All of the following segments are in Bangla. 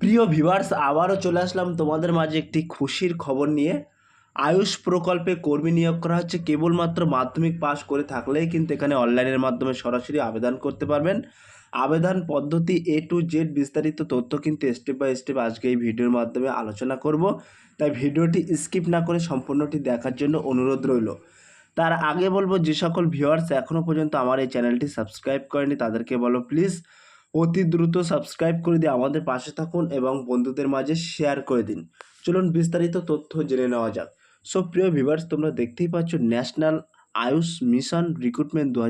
প্রিয় ভিভার্স আবারও চলে আসলাম তোমাদের মাঝে একটি খুশির খবর নিয়ে। আয়ুষ প্রকল্পে কর্মী নিয়োগ করা হচ্ছে, কেবলমাত্র মাধ্যমিক পাশ করে থাকলেই কিন্তু এখানে অনলাইনের মাধ্যমে সরাসরি আবেদন করতে পারবেন। আবেদন পদ্ধতি এ টু জেড বিস্তারিত তথ্য কিন্তু স্টেপ বাই স্টেপ আজকে এই ভিডিওর মাধ্যমে আলোচনা করব। তাই ভিডিওটি স্কিপ না করে সম্পূর্ণটি দেখার জন্য অনুরোধ রইল। তার আগে বলব, যে সকল ভিউয়ার্স এখনও পর্যন্ত আমার এই চ্যানেলটি সাবস্ক্রাইব করেনি তাদেরকে বলো প্লিজ অতি দ্রুত সাবস্ক্রাইব করে দিয়ে আমাদের পাশে থাকুন এবং বন্ধুদের মাঝে শেয়ার করে দিন। চলুন বিস্তারিত তথ্য জেনে নেওয়া যাক। সো প্রিয় ভিভার্স তোমরা দেখতেই পাচ্ছ ন্যাশনাল আয়ুষ মিশন রিক্রুটমেন্ট দু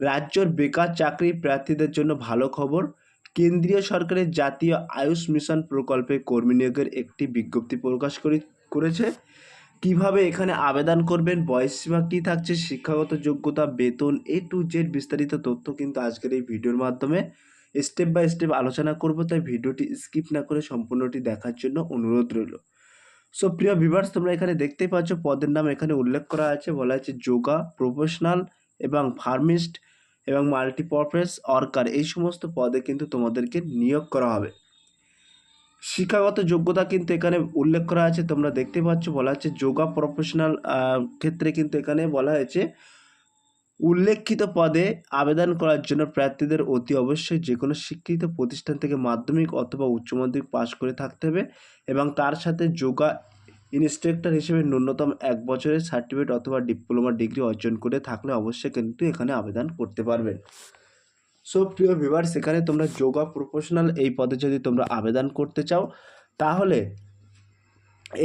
রাজ্যের বেকার চাকরি প্রার্থীদের জন্য ভালো খবর। কেন্দ্রীয় সরকারের জাতীয় আয়ুষ মিশন প্রকল্পে কর্মী নিয়োগের একটি বিজ্ঞপ্তি প্রকাশ করে করেছে। কীভাবে এখানে আবেদন করবেন? বয়স সীমা কী থাকছে? শিক্ষাগত যোগ্যতা, বেতন এ টু জেড বিস্তারিত তথ্য কিন্তু আজকের এই ভিডিওর মাধ্যমে স্টেপ বাই স্টেপ আলোচনা করব। তাই ভিডিওটি স্কিপ না করে সম্পূর্ণটি দেখার জন্য অনুরোধ রইল। সো প্রিয় ভিভার্স তোমরা এখানে দেখতেই পাচ্ছ পদের নাম এখানে উল্লেখ করা আছে। বলা আছে যোগা প্রফেশনাল এবং ফার্মিস্ট এবং মাল্টিপারপাস ওয়ার্কার এই সমস্ত পদে কিন্তু তোমাদেরকে নিয়োগ করা হবে। শিক্ষাগত যোগ্যতা কিন্তু এখানে উল্লেখ করা আছে, তোমরা দেখতে পাচ্ছ, বলা হচ্ছে যোগা প্রফেশনাল ক্ষেত্রে কিন্তু এখানে বলা হয়েছে, উল্লেখিত পদে আবেদন করার জন্য প্রার্থীদের অতি অবশ্যই যে কোনো স্বীকৃত প্রতিষ্ঠান থেকে মাধ্যমিক অথবা উচ্চ মাধ্যমিক পাশ করে থাকতে হবে এবং তার সাথে যোগা ইনস্ট্রাক্টর হিসেবে ন্যূনতম এক বছরের সার্টিফিকেট অথবা ডিপ্লোমা ডিগ্রি অর্জন করে থাকলে অবশ্যই কিন্তু এখানে আবেদন করতে পারবেন। সো প্রিয় ভিভার সেখানে তোমরা যোগা প্রফেশনাল এই পদে যদি তোমরা আবেদন করতে চাও, তাহলে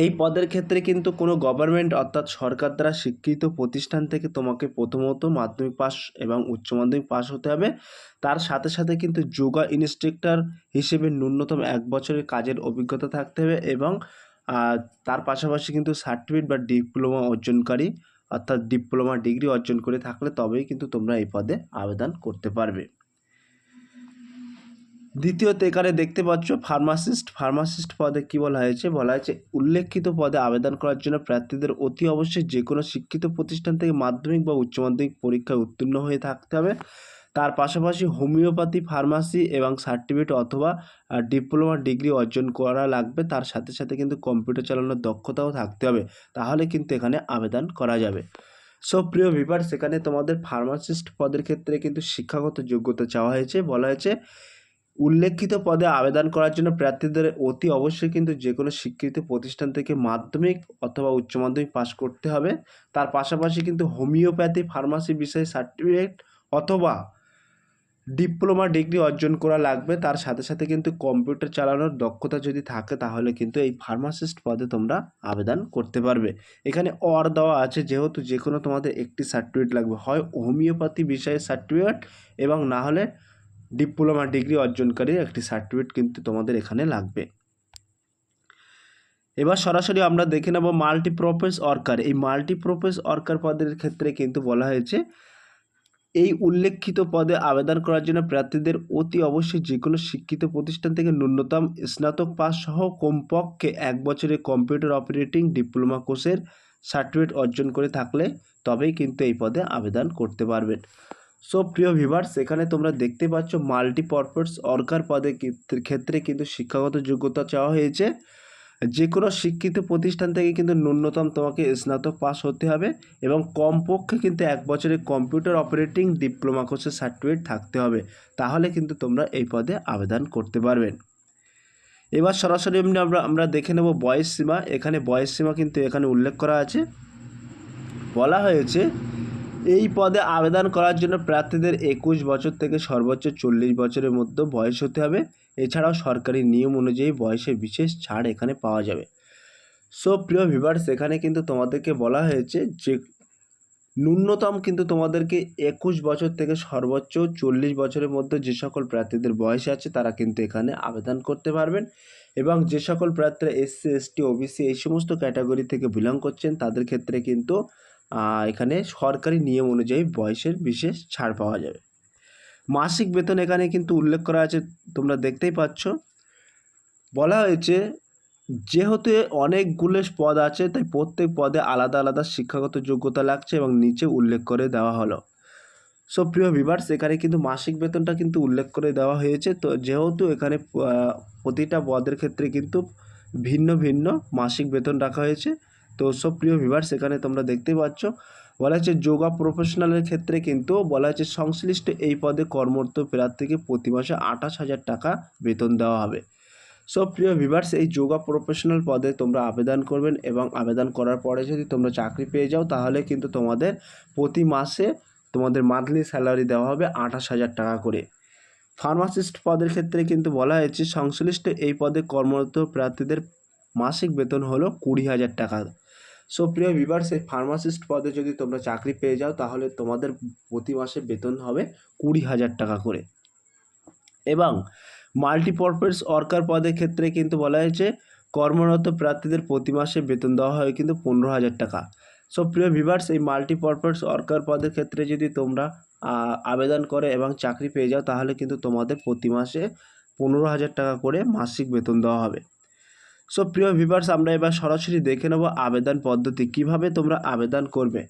এই পদের ক্ষেত্রে কিন্তু কোনো গভর্নমেন্ট অর্থাৎ সরকার দ্বারা স্বীকৃত প্রতিষ্ঠান থেকে তোমাকে প্রথমত মাধ্যমিক পাস এবং উচ্চ মাধ্যমিক পাস হতে হবে। তার সাথে সাথে কিন্তু যোগা ইনস্ট্রাক্টর হিসেবে ন্যূনতম এক বছরের কাজের অভিজ্ঞতা থাকতে হবে এবং তার পাশাপাশি কিন্তু সার্টিফিকেট বা ডিপ্লোমা অর্জনকারী অর্থাৎ ডিপ্লোমা ডিগ্রি অর্জন করে থাকলে তবেই কিন্তু তোমরা এই পদে আবেদন করতে পারবে। দ্বিতীয়ত এখানে দেখতে পাচ্ছ ফার্মাসিস্ট। ফার্মাসিস্ট পদে কি বলা হয়েছে? বলা হয়েছে, উল্লেখিত পদে আবেদন করার জন্য প্রার্থীদের অতি অবশ্যই যে কোনো শিক্ষিত প্রতিষ্ঠান থেকে মাধ্যমিক বা উচ্চ মাধ্যমিক পরীক্ষায় উত্তীর্ণ হয়ে থাকতে হবে। তার পাশাপাশি হোমিওপ্যাথি, ফার্মাসি এবং সার্টিফিকেট অথবা ডিপ্লোমা ডিগ্রি অর্জন করা লাগবে। তার সাথে সাথে কিন্তু কম্পিউটার চালানোর দক্ষতাও থাকতে হবে। তাহলে কিন্তু এখানে আবেদন করা যাবে। সো, প্রিয় ভিভার সেখানে তোমাদের ফার্মাসিস্ট পদের ক্ষেত্রে কিন্তু শিক্ষাগত যোগ্যতা চাওয়া হয়েছে। বলা হয়েছে উল্লেখিত পদে আবেদন করার জন্য প্রার্থীদের অতি অবশ্যই কিন্তু যে কোনো স্বীকৃত প্রতিষ্ঠান থেকে মাধ্যমিক অথবা উচ্চ মাধ্যমিক পাস করতে হবে। তার পাশাপাশি কিন্তু হোমিওপ্যাথি, ফার্মাসি বিষয়ে সার্টিফিকেট অথবা ডিপ্লোমা ডিগ্রি অর্জন করা লাগবে। তার সাথে সাথে কিন্তু কম্পিউটার চালানোর দক্ষতা যদি থাকে, তাহলে কিন্তু এই ফার্মাসিস্ট পদে তোমরা আবেদন করতে পারবে। এখানে অর দেওয়া আছে, যেহেতু যে কোনো তোমাদের একটি সার্টিফিকেট লাগবে। হয় হোমিওপ্যাথি বিষয়ে সার্টিফিকেট এবং না হলে ডিপ্লোমা ডিগ্রি অর্জনকারী একটি সার্টিফিকেট কিন্তু তোমাদের এখানে লাগবে। এবার সরাসরি আমরা দেখে নেব মাল্টিপ্রপেস অর্কার এই মাল্টিপ্রপেস অর্কার পদের ক্ষেত্রে কিন্তু বলা হয়েছে, এই উল্লেখিত পদে আবেদন করার জন্য প্রার্থীদের অতি অবশ্যই যে কোনো শিক্ষিত প্রতিষ্ঠান থেকে ন্যূনতম স্নাতক পাস সহ কমপক্ষে এক বছরের কম্পিউটার অপারেটিং ডিপ্লোমা কোর্সের সার্টিফিকেট অর্জন করে থাকলে তবেই কিন্তু এই পদে আবেদন করতে পারবেন। সো প্রিয় ভিভার্স এখানে তোমরা দেখতে পাচ্ছ মাল্টিপারপাস অর্কার পদে ক্ষেত্রে- কিন্তু শিক্ষাগত যোগ্যতা চাওয়া হয়েছে। যে কোনো শিক্ষিত প্রতিষ্ঠান থেকে কিন্তু ন্যূনতম তোমাকে স্নাতক পাস হতে হবে এবং কমপক্ষে কিন্তু এক বছরের কম্পিউটার অপারেটিং ডিপ্লোমা কোর্সের সার্টিফিকেট থাকতে হবে। তাহলে কিন্তু তোমরা এই পদে আবেদন করতে পারবেন এবার সরাসরি এমনি আমরা আমরা দেখে নেব বয়স সীমা। এখানে বয়স সীমা কিন্তু এখানে উল্লেখ করা আছে। বলা হয়েছে এই পদে আবেদন করার জন্য প্রার্থীদের একুশ বছর থেকে সর্বোচ্চ চল্লিশ বছরের মধ্যে বয়স হতে হবে। এছাড়াও সরকারি নিয়ম অনুযায়ী বয়সের বিশেষ ছাড় এখানে পাওয়া যাবে। সো, প্রিয় ভিভার্স এখানে কিন্তু তোমাদেরকে বলা হয়েছে যে, ন্যূনতম কিন্তু তোমাদেরকে একুশ বছর থেকে সর্বোচ্চ চল্লিশ বছরের মধ্যে যে সকল প্রার্থীদের বয়স আছে, তারা কিন্তু এখানে আবেদন করতে পারবেন। এবং যে সকল প্রার্থীরা এসসি, এসটি, ওবিসি এই সমস্ত ক্যাটাগরি থেকে বিলং করছেন, তাদের ক্ষেত্রে কিন্তু এখানে সরকারি নিয়ম অনুযায়ী বয়সের বিশেষ ছাড় পাওয়া যাবে। মাসিক বেতন এখানে কিন্তু উল্লেখ করা আছে, তোমরা দেখতেই পাচ্ছ। বলা হয়েছে, যেহেতু অনেকগুলো পদ আছে, তাই প্রত্যেক পদে আলাদা আলাদা শিক্ষাগত যোগ্যতা লাগছে এবং নিচে উল্লেখ করে দেওয়া হলো। সো, প্রিয় ভিভার্স এখানে কিন্তু মাসিক বেতনটা কিন্তু উল্লেখ করে দেওয়া হয়েছে। তো, যেহেতু এখানে প্রতিটা পদের ক্ষেত্রে কিন্তু ভিন্ন ভিন্ন মাসিক বেতন রাখা হয়েছে তো সব প্রিয় ভিভার্স এখানে তোমরা দেখতে পাচ্ছ, বলা হচ্ছে যোগা প্রফেশনালের ক্ষেত্রে কিন্তু বলা হচ্ছে সংশ্লিষ্ট এই পদে কর্মরত প্রার্থীকে প্রতি মাসে আঠাশ হাজার টাকা বেতন দেওয়া হবে। সো প্রিয় ভিভার্স এই যোগা প্রফেশনাল পদে তোমরা আবেদন করবেন এবং আবেদন করার পরে যদি তোমরা চাকরি পেয়ে যাও, তাহলে কিন্তু তোমাদের প্রতি মাসে তোমাদের মান্থলি স্যালারি দেওয়া হবে আঠাশ হাজার টাকা করে। ফার্মাসিস্ট পদের ক্ষেত্রে কিন্তু বলা হয়েছে, সংশ্লিষ্ট এই পদে কর্মরত প্রার্থীদের মাসিক বেতন হলো কুড়ি হাজার টাকা। সো প্রিয় ভিভার্স এই ফার্মাসিস্ট পদে যদি তোমরা চাকরি পেয়ে যাও, তাহলে তোমাদের প্রতি মাসে বেতন হবে কুড়ি হাজার টাকা করে। এবং মাল্টিপারপাস ওয়ার্কার পদের ক্ষেত্রে কিন্তু বলা হয়েছে, কর্মরত প্রার্থীদের প্রতি মাসে বেতন দেওয়া হয় কিন্তু পনেরো হাজার টাকা। সো প্রিয় ভিভার্স এই মাল্টিপারপাস ওয়ার্কার পদের ক্ষেত্রে যদি তোমরা আবেদন করে এবং চাকরি পেয়ে যাও, তাহলে কিন্তু তোমাদের প্রতি মাসে পনেরো হাজার টাকা করে মাসিক বেতন দেওয়া হবে। সো প্রিয় ভিভার্স আমরা এবার সরাসরি দেখে নেব আবেদন পদ্ধতি। কীভাবে তোমরা আবেদন করবে?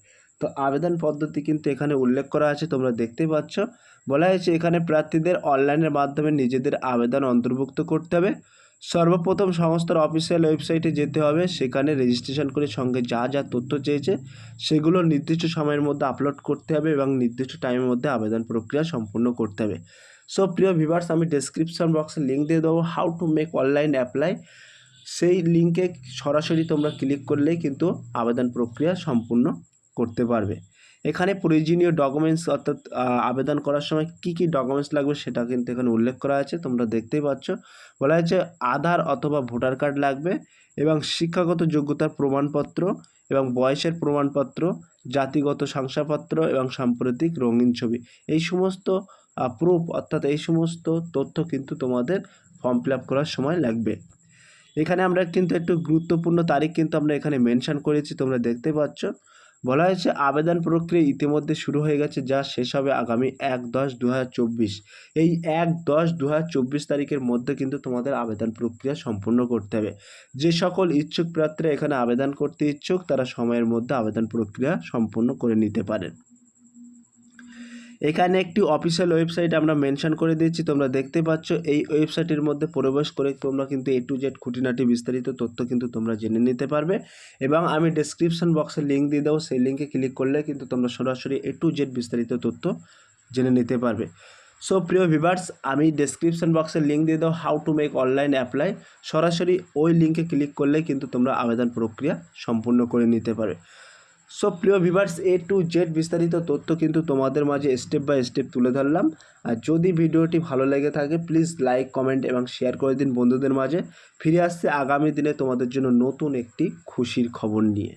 তো আবেদন পদ্ধতি কিন্তু এখানে উল্লেখ করা আছে, তোমরা দেখতেই পাচ্ছ। বলা হয়েছে, এখানে প্রার্থীদের অনলাইনের মাধ্যমে নিজেদের আবেদন অন্তর্ভুক্ত করতে হবে। সর্বপ্রথম সংস্থার অফিসিয়াল ওয়েবসাইটে যেতে হবে, সেখানে রেজিস্ট্রেশন করে সঙ্গে যা যা তথ্য চেয়েছে, সেগুলো নির্দিষ্ট সময়ের মধ্যে আপলোড করতে হবে এবং নির্দিষ্ট টাইমের মধ্যে আবেদন প্রক্রিয়া সম্পূর্ণ করতে হবে। সো প্রিয় ভিভার্স আমি ডেসক্রিপশন বক্সে লিঙ্ক দিয়ে দেবো how to make online apply সেই লিঙ্কে সরাসরি তোমরা ক্লিক করলেই কিন্তু আবেদন প্রক্রিয়া সম্পূর্ণ করতে পারবে। এখানে প্রয়োজনীয় ডকুমেন্টস অর্থাৎ আবেদন করার সময় কি কি ডকুমেন্টস লাগবে সেটা কিন্তু এখানে উল্লেখ করা আছে, তোমরা দেখতেই পাচ্ছ। বলা হয়েছে আধার অথবা ভোটার কার্ড লাগবে এবং শিক্ষাগত যোগ্যতার প্রমাণপত্র এবং বয়সের প্রমাণপত্র, জাতিগত শংসাপত্র এবং সাম্প্রতিক রঙিন ছবি। এই সমস্ত প্রুফ অর্থাৎ এই সমস্ত তথ্য কিন্তু তোমাদের ফর্ম ফিল করার সময় লাগবে। এখানে আমরা কিন্তু একটু গুরুত্বপূর্ণ তারিখ কিন্তু আমরা এখানে মেনশন করেছি, তোমরা দেখতে পাচ্ছ। বলা হয়েছে আবেদন প্রক্রিয়া ইতিমধ্যে শুরু হয়ে গেছে, যা শেষ হবে আগামী এক দশ দু এই এক দশ দু তারিখের মধ্যে কিন্তু তোমাদের আবেদন প্রক্রিয়া সম্পূর্ণ করতে হবে। যে সকল ইচ্ছুক প্রার্থীরা এখানে আবেদন করতে ইচ্ছুক, তারা সময়ের মধ্যে আবেদন প্রক্রিয়া সম্পূর্ণ করে নিতে পারেন। এখানে একটি অফিসিয়াল ওয়েবসাইট আমরা মেনশন করে দিয়েছি, তোমরা দেখতে পাচ্ছ। এই ওয়েবসাইটের মধ্যে প্রবেশ করে তোমরা কিন্তু এ টু জেড খুঁটিনাটি বিস্তারিত তথ্য কিন্তু তোমরা জেনে নিতে পারবে এবং আমি ডেসক্রিপশন বক্সে লিঙ্ক দিয়ে দেবো, সেই লিঙ্কে ক্লিক করলে কিন্তু তোমরা সরাসরি এ টু জেড বিস্তারিত তথ্য জেনে নিতে পারবে। সো প্রিয় ভিভার্স আমি ডেসক্রিপশন বক্সে লিঙ্ক দিয়ে দাও how to make online apply সরাসরি ওই লিঙ্কে ক্লিক করলে কিন্তু তোমরা আবেদন প্রক্রিয়া সম্পূর্ণ করে নিতে পারবে। সো প্রিয় ভিভার্স এ টু জেড বিস্তারিত তথ্য কিন্তু তোমাদের মাঝে স্টেপ বাই স্টেপ তুলে ধরলাম। আর যদি ভিডিওটি ভালো লেগে থাকে প্লিজ লাইক কমেন্ট এবং শেয়ার করে দিন বন্ধুদের মাঝে। ফিরে আসছে আগামী দিনে তোমাদের জন্য নতুন একটি খুশির খবর নিয়ে।